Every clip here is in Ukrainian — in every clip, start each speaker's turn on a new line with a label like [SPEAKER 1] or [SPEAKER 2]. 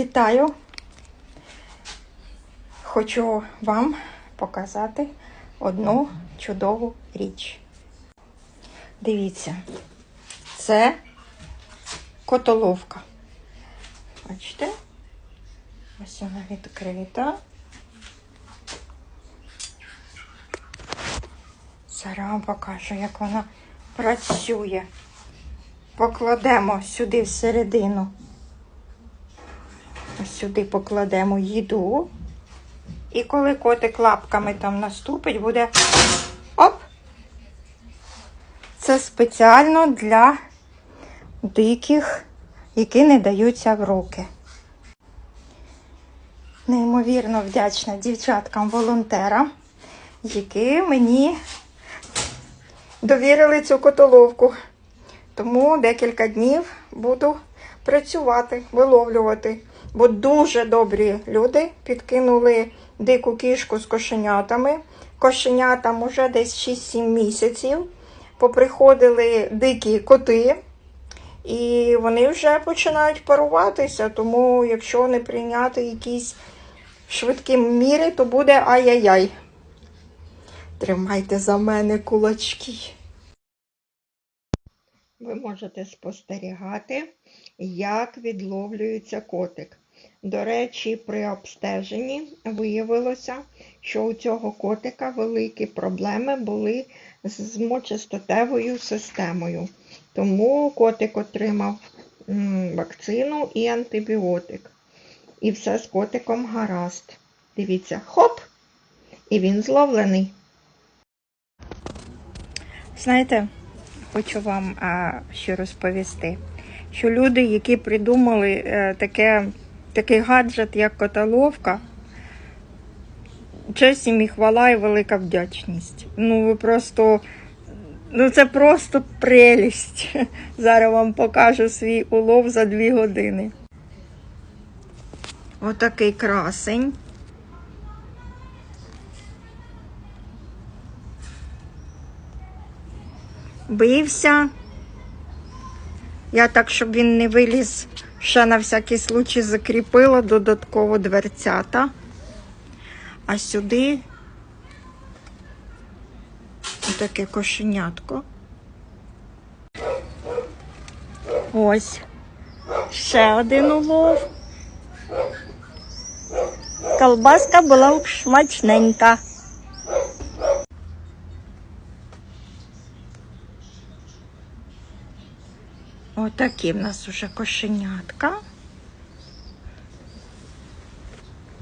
[SPEAKER 1] Вітаю! Хочу вам показати одну чудову річ. Дивіться, це котоловка. Бачите? Ось вона відкрита. Зараз вам покажу, як вона працює. Покладемо сюди всередину. Сюди покладемо їду. І коли котик лапками там наступить, буде оп! Це спеціально для диких, які не даються в руки. Неймовірно вдячна дівчаткам-волонтерам, які мені довірили цю котоловку. Тому декілька днів буду працювати, виловлювати. Бо дуже добрі люди підкинули дику кішку з кошенятами. Кошенятам уже десь 6-7 місяців. Поприходили дикі коти, і вони вже починають паруватися. Тому, якщо не прийняти якісь швидкі міри, то буде ай-яй-яй. Тримайте за мене кулачки. Ви можете спостерігати, як відловлюється котик. До речі, при обстеженні виявилося, що у цього котика великі проблеми були з мочистотевою системою. Тому котик отримав вакцину і антибіотик. І все з котиком гаразд. Дивіться, хоп! І він зловлений. Знаєте, хочу вам а, ще розповісти, що люди, які придумали е, таке, такий гаджет, як котоловка, честь їм і хвала і велика вдячність. Ну, ви просто, ну це просто прелість. Зараз вам покажу свій улов за дві години. Отакий красень. бився. Я так, щоб він не виліз, ще на всякий случай закріпила додатково дверцята. А сюди таке кошенятко. Ось. Ще один улов. Колбаска була смачненька. Отакі в нас уже кошенятка.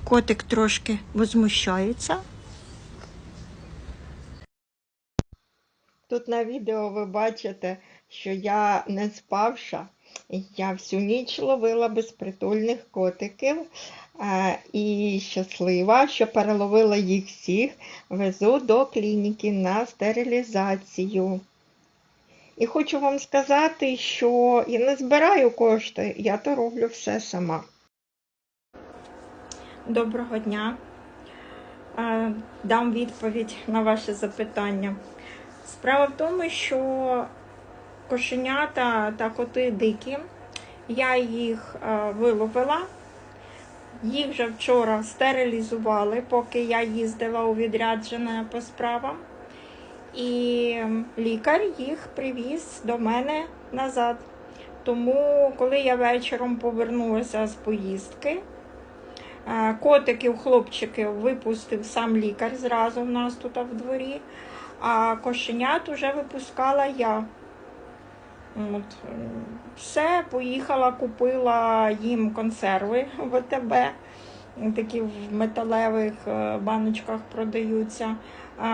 [SPEAKER 1] Котик трошки возмущається. Тут на відео ви бачите, що я не спавша. Я всю ніч ловила безпритульних котиків е, і щаслива, що переловила їх всіх, везу до клініки на стерилізацію. І хочу вам сказати, що я не збираю кошти, я то роблю все сама. Доброго дня. Дам відповідь на ваше запитання. Справа в тому, що кошенята та коти дикі, я їх виловила. Їх вже вчора стерилізували, поки я їздила у відрядження по справам. І лікар їх привіз до мене назад. Тому, коли я вечором повернулася з поїздки, е, котиків, хлопчиків випустив сам лікар зразу в нас тут в дворі, а кошенят вже випускала я. От. е, Все, поїхала, купила їм консерви в АТБ, такі в металевих е, баночках продаються.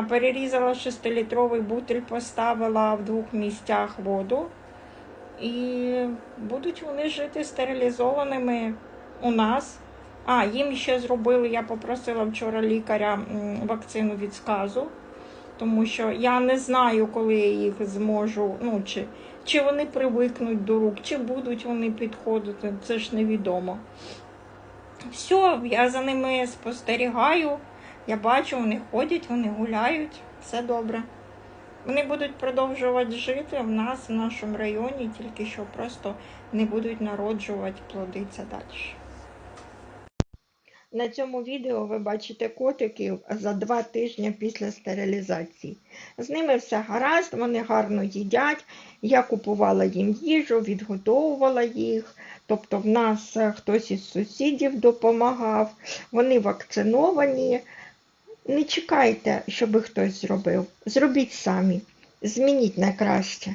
[SPEAKER 1] Перерізала 6-літровий бутиль, поставила в двох місцях воду. І будуть вони жити стерилізованими у нас. А, їм ще зробили, я попросила вчора лікаря вакцину від сказу, тому що я не знаю, коли я їх зможу, ну, чи, чи вони привикнуть до рук, чи будуть вони підходити, це ж невідомо. Все, я за ними спостерігаю. Я бачу, вони ходять, вони гуляють, все добре. Вони будуть продовжувати жити в нас, в нашому районі, тільки що просто не будуть народжувати, плодитися далі.
[SPEAKER 2] На цьому відео ви бачите котиків за два тижні після стерилізації. З ними все гаразд, вони гарно їдять. Я купувала їм їжу, відгодовувала їх. Тобто в нас е, хтось із сусідів допомагав, вони вакциновані. Не чекайте, щоб хтось зробив. Зробіть самі. Змініть на краще.